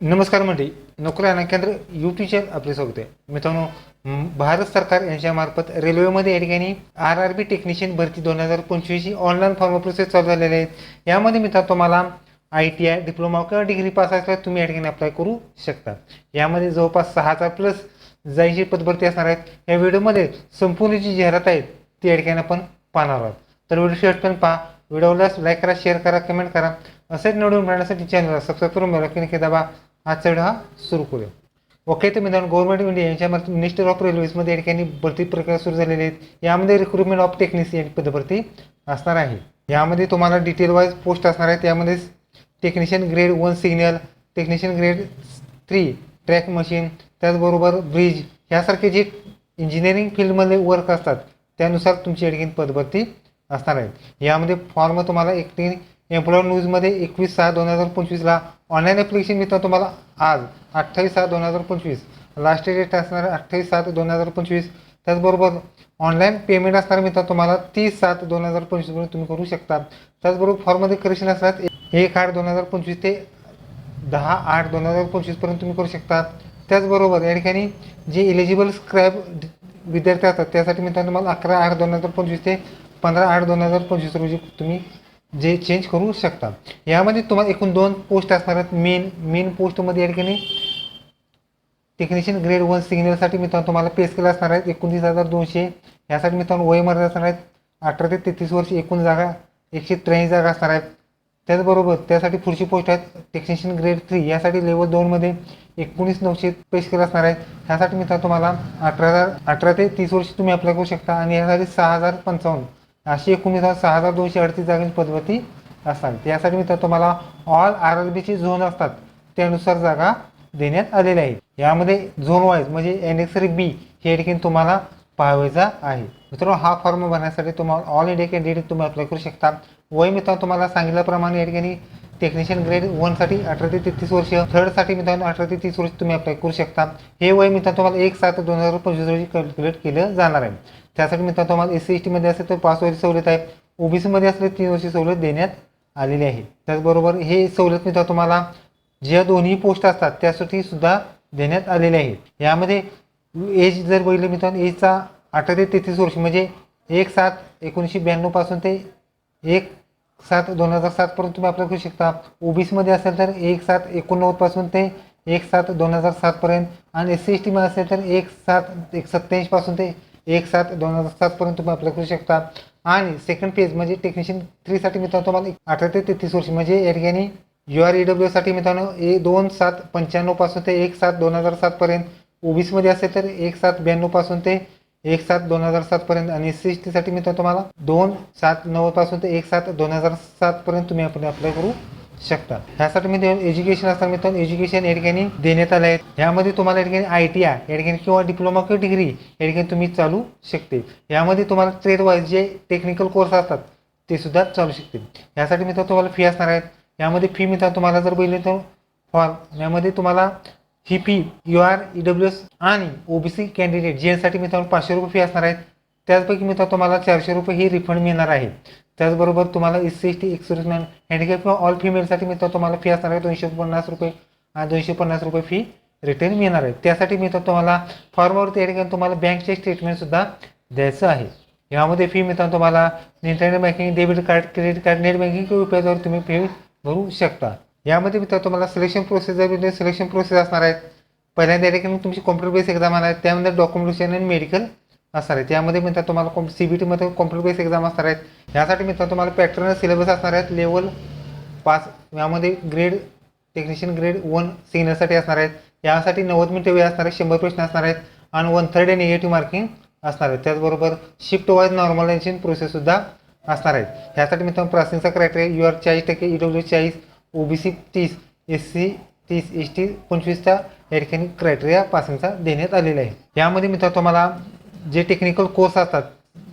नमस्कार मंडळी. नोकरी आणि केंद्र यूट्यूब चॅनल आपले स्वागत आहे. मित्रांनो भारत सरकार यांच्यामार्फत रेल्वेमध्ये या ठिकाणी आर आर बी टेक्निशियन भरती दोन हजार पंचवीसची ऑनलाईन फॉर्म प्रोसेस चालू झालेले आहेत. यामध्ये मित्रांनो तुम्हाला आय टी आय डिप्लोमा किंवा डिग्री पास असल्यास तुम्ही या ठिकाणी अप्लाय करू शकता. यामध्ये जवळपास सहा हजार प्लस जायची पदभरती असणार आहेत. या व्हिडिओमध्ये संपूर्ण जी जाहिरात आहेत ती या ठिकाणी आपण पाहणार आहोत. तर व्हिडिओ शेवटपर्यंत पहा. व्हिडिओला लाईक करा शेअर करा कमेंट करा. असेच निवडून मिळण्यासाठी चॅनलला सबस्क्राईब करून मिळाला की दाबा. हा व्हिडिओ हा सुरू करूया. ओके तर मित्रांनो गव्हर्नमेंट ऑफ इंडिया यांच्यामध्ये मिनिस्टर ऑफ रेल्वेजमध्ये या ठिकाणी भरती प्रक्रिया सुरू झालेली आहेत. यामध्ये रिक्रुटमेंट ऑफ टेक्निशियन पदभरती असणार आहे. यामध्ये तुम्हाला डिटेल वाईज पोस्ट असणार आहेत यामध्ये technician grade one signal technician grade three track machine त्याचबरोबर ब्रिज ह्यासारखे जे इंजिनिअरिंग फील्डमध्ये वर्क असतात त्यानुसार तुमची या ठिकाणी पदभरती असणार आहेत यामध्ये फॉर्म तुम्हाला एक एम्प्लॉयर न्यूजमध्ये एकवीस सहा दोन हजार पंचवीसला ऑनलाईन ॲप्लिकेशन मिळतं तुम्हाला आज अठ्ठावीस सहा दोन हजार पंचवीस. लास्ट डेट असणार अठ्ठावीस सात दोन हजार पंचवीस. त्याचबरोबर ऑनलाईन पेमेंट असणार मिळतं तुम्हाला तीस सात दोन हजार पंचवीसपर्यंत तुम्ही करू शकता. त्याचबरोबर फॉर्ममध्ये करेक्शन असतात एक आठ दोन हजार पंचवीस ते दहा आठ दोन हजार पंचवीसपर्यंत तुम्ही करू शकता. त्याचबरोबर या ठिकाणी जे इलिजिबल स्क्रॅब विद्यार्थी असतात त्यासाठी मित्रांनो तुम्हाला अकरा आठ दोन हजार पंचवीस ते पंधरा आठ दोन हजार पंचवीस रोजी तुम्ही जे चेंज करू शकता. यामध्ये तुम्हाला एकूण दोन पोस्ट असणार आहेत. मेन मेन पोस्टमध्ये या ठिकाणी टेक्निशियन ग्रेड वन सिग्नलसाठी मित्रांनो तुम्हाला पे स्केल असणार आहेत. एकोणतीस हजार दोनशे. यासाठी मित्रांनो वयमर्यादा असणार आहेत. अठरा ते तेहतीस वर्ष एकूण जागा एकशे त्र्याऐंशी जागा असणार आहेत. त्याचबरोबर त्यासाठी पुढची पोस्ट आहेत. टेक्निशियन ग्रेड थ्री यासाठी लेवल दोनमध्ये एकोणीस नऊशे पे स्केल असणार आहेत. ह्यासाठी मित्रांनो तुम्हाला अठरा हजार अठरा ते तीस वर्ष तुम्ही अप्लाय करू शकता. आणि यासाठी सहा हजार पंचावन्न. अशी एकूण हजार सहा हजार दोनशे अडतीस जागांची पदवती असाल त्यासाठी मित्र तुम्हाला ऑल आर आर बीची झोन असतात त्यानुसार जागा देण्यात आलेल्या आहेत यामध्ये झोन वाईज म्हणजे एनेक्सरी बी हे ठिकाणी तुम्हाला पाहायचा आहे. मित्रांनो हा फॉर्म भरण्यासाठी तुम्हाला ऑल इंडिया कॅन्डिडेट तुम्ही अप्लाय करू शकता. वय मित्रांनो तुम्हाला सांगितल्याप्रमाणे या ठिकाणी टेक्निशियन ग्रेड वनसाठी अठरा ते तेहतीस वर्ष थर्डसाठी मित्रांनो अठरा ते तीस वर्ष तुम्ही अप्लाय करू शकता. हे वय मित्रांनो तुम्हाला एक सात दोन हजार पंचवीस रोजी कॅल्क्युलेट केलं जाणार आहे. त्यासाठी मित्रांनो तुम्हाला एस सी एस टीमध्ये असेल तर पाच वर्ष सवलत आहे. ओबीसीमध्ये असले तीन वर्षी सवलत देण्यात आलेली आहे. त्याचबरोबर हे सवलत मित्रांनो तुम्हाला ज्या दोन्ही पोस्ट असतात त्यासाठी सुद्धा देण्यात आलेले आहेत यामध्ये एज जर बघितलं मित्रांनो एजचा अठरा ते तेहतीस वर्ष म्हणजे एक सात एकोणीसशे ब्याण्णवपासून ते एक सात दोन हजार सातपर्यंत तुम्ही अप्लाय करू शकता. ओबीसीमध्ये असेल तर एक सात एकोणनव्वदपासून ते एक सात दोन हजार सातपर्यंत आणि एस सी एस टीमध्ये असेल तर एक सात एक सत्त्याऐंशीपासून ते एक सात दोन हजार सातपर्यंत तुम्ही अप्लाय करू शकता. आणि सेकंड पेज म्हणजे टेक्निशियन थ्रीसाठी मित्रांनो तुम्हाला अठरा ते तेहतीस वर्ष म्हणजे या ठिकाणी यू आर ई डब्ल्यूसाठी मित्रांनो ए दोन सात पंच्याण्णवपासून ते एक सात दोन हजार सातपर्यंत ओबीसीमध्ये असेल तर एक सात ब्याण्णवपासून ते एक सात दोन हजार सातपर्यंत आणि एस सी एस टीसाठी मित्रांनो तुम्हाला दोन सात नव्वदपासून ते एक सात दोन हजार सातपर्यंत तुम्ही आपण अप्लाय करू शकता ह्यासाठी मी एज्युकेशन असताना मित्रांनो एज्युकेशन या ठिकाणी देण्यात आलं आहे ह्यामध्ये तुम्हाला या ठिकाणी आय टी आय या ठिकाणी किंवा डिप्लोमा किंवा डिग्री या ठिकाणी तुम्ही चालू शकते. यामध्ये तुम्हाला ट्रेड वाईज जे टेक्निकल कोर्स असतात ते सुद्धा चालू शकते यासाठी मित्रांनो तुम्हाला फी असणार आहेत. यामध्ये फी मित्रांनो तुम्हाला जर बघितलं तर फॉर्म यामध्ये तुम्हाला ही fee U R E W S आणि ओबीसी कॅन्डिडेट जेसाठी मित्रांनो पाचशे रुपये फी असणार आहेत. त्याचपैकी मित्रांनो तुम्हाला चारशे रुपये ही रिफंड मिळणार आहे. त्याचबरोबर तुम्हाला S C S T ex serviceman handicap किंवा ऑल फिमेलसाठी तर तुम्हाला फी असणार आहे दोनशे पन्नास रुपये. दोनशे पन्नास रुपये फी रिटर्न मिळणार आहे. त्यासाठी मित्रांनो तुम्हाला फॉर्मवरती या ठिकाणी तुम्हाला बँकचे स्टेटमेंटसुद्धा द्यायचं आहे. यामध्ये फी मिळतात तुम्हाला internet banking debit card credit card net banking किंवा युपीआयद्वारे तुम्ही फी भरू शकता. यामध्ये मित्र तुम्हाला सिलेक्शन प्रोसेस जर सिलेक्शन प्रोसेस असणार आहेत पहिल्यांदा या ठिकाणी तुमची कॉम्प्युटर बेस एक्झाम आहे त्यामध्ये डॉक्युमेंटेशन आणि मेडिकल असणार आहे. त्यामध्ये मिळतात तुम्हाला कॉम सी बी टीमध्ये कॉम्प्युटर बेस एक्झाम असणार आहेत. यासाठी मित्रांनो तुम्हाला पॅटर्न सिलेबस असणार आहेत. लेवल पाच. यामध्ये ग्रेड टेक्निशियन ग्रेड वन सिग्नरसाठी असणार आहेत. यासाठी नव्वद मिनिटं वेळ असणार आहे. शंभर प्रश्न असणार आहेत. आणि वन थर्ड निगेटिव्ह मार्किंग असणार आहेत. त्याचबरोबर शिफ्ट वाईज नॉर्मलायझेशन प्रोसेससुद्धा असणार आहेत. ह्यासाठी मित्रांनो प्रासिंगचा क्रायटेरिया यू आर चाळीस टक्के ई डब्ल्यू चाळीस ओ बी सी तीस एस सी तीस एस टी पंचवीसचा या ठिकाणी क्रायटेरिया पासिंगचा देण्यात आलेला आहे. यामध्ये मित्रांनो तुम्हाला जे टेक्निकल कोर्स असतात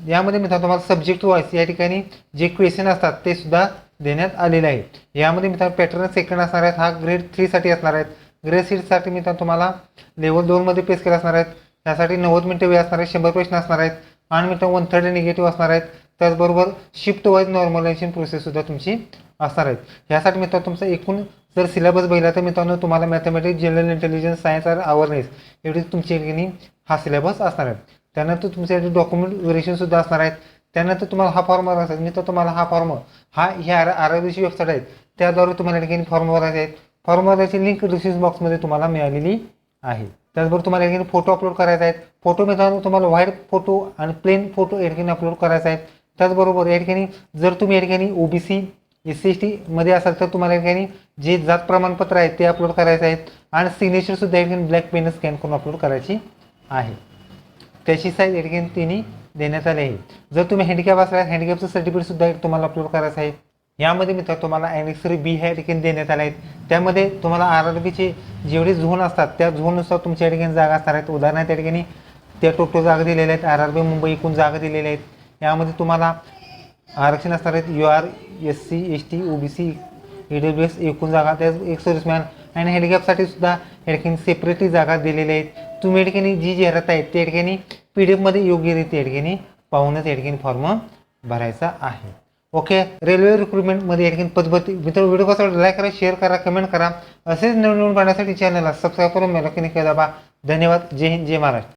यामध्ये मित्रांनो तुम्हाला सब्जेक्ट वाईज या ठिकाणी जे क्वेश्चन असतात ते सुद्धा देण्यात आलेले आहे यामध्ये मित्रांनो पॅटर्न सेकंड असणार आहेत हा ग्रेड थ्रीसाठी असणार आहेत. ग्रेड सिक्ससाठी मित्रांनो तुम्हाला लेवल दोनमध्ये पेस केला असणार आहेत. त्यासाठी नव्वद मिनिटं वेळ असणार आहे शंभर प्रश्न असणार आहेत. आणि मित्रांनो वन थर्ड निगेटिव्ह असणार आहेत. त्याचबरोबर शिफ्ट वाईज नॉर्मलायझेशन प्रोसेससुद्धा तुमची असणार आहेत. ह्यासाठी मित्रांनो तुमचं एकूण जर सिलेबस बघितला तर मित्रांनो तुम्हाला मॅथमॅटिक्स जनरल इंटेलिजन्स सायन्स आणि अवेअरनेस एवढी तुमची ठिकाणी हा सिलेबस असणार आहे. त्यानंतर तुमच्यासाठी डॉक्युमेंट व्हेरिएशनसुद्धा असणार आहेत. त्यानंतर तुम्हाला हा फॉर्म भरायचा मी तर तुम्हाला हा फॉर्म हा ह्या आर आर वेबसाईट आहेत. त्याद्वारे तुम्हाला या ठिकाणी फॉर्म भरायचे आहेत. फॉर्म भरायची लिंक डिस्क्रिप्शन बॉक्समध्ये तुम्हाला मिळालेली आहे. त्याचबरोबर तुम्हाला या ठिकाणी फोटो अपलोड करायचा आहेत. फोटो मित्रांनो तुम्हाला व्हाईट फोटो आणि प्लेन फोटो या ठिकाणी अपलोड करायचा आहे त्याचबरोबर या ठिकाणी जर तुम्ही या ठिकाणी ओबीसी एस सी एस टीमध्ये असाल तर तुम्हाला या ठिकाणी जे जात प्रमाणपत्र आहे ते अपलोड करायचे आहेत. आणि सिग्नेचरसुद्धा या ठिकाणी ब्लॅक पेन स्कॅन करून अपलोड करायची आहे. त्याची साईज या तिन्ही देण्यात आली आहे जर तुम्ही हँडिकॅप असल्यास हँडिकॅपचं सर्टिफिकेटसुद्धा तुम्हाला अपलोड करायचं आहे. यामध्ये मित्र तुम्हाला ॲनेक्सरी बी ह्या ठिकाणी देण्यात आल्या आहेत त्यामध्ये तुम्हाला आर आर बीचे जेवढे झोन असतात त्या झोननुसार तुमच्या ठिकाणी जागा असणार आहेत. उदाहरणार्थ त्या ठिकाणी त्या टोटो जागा दिलेल्या आहेत आर आर बी मुंबई एकूण जागा दिलेल्या आहेत. यामध्ये तुम्हाला आरक्षण असणार आहेत. U R S C S T O B C E W S एकूण जागा. त्या एक सर्व्हिसमॅन आणि हेडगॅपसाठी सुद्धा या ठिकाणी सेपरेटली जागा दिलेल्या आहेत. तुम्ही या ठिकाणी जी जाहिरात आहेत त्या ठिकाणी पी डी एफमध्ये योग्यरीत्या या ठिकाणी पाहूनच या ठिकाणी फॉर्म भरायचा आहे. ओके रेल्वे रिक्रुटमेंटमध्ये या ठिकाणी पद्धती. मित्र व्हिडिओ कसा लाईक करा शेअर करा कमेंट करा. असेच नवीन नवीन पाहण्यासाठी चॅनलला सबस्क्राईब करून मला की दाबा. धन्यवाद. जय हिंद जय महाराष्ट्र.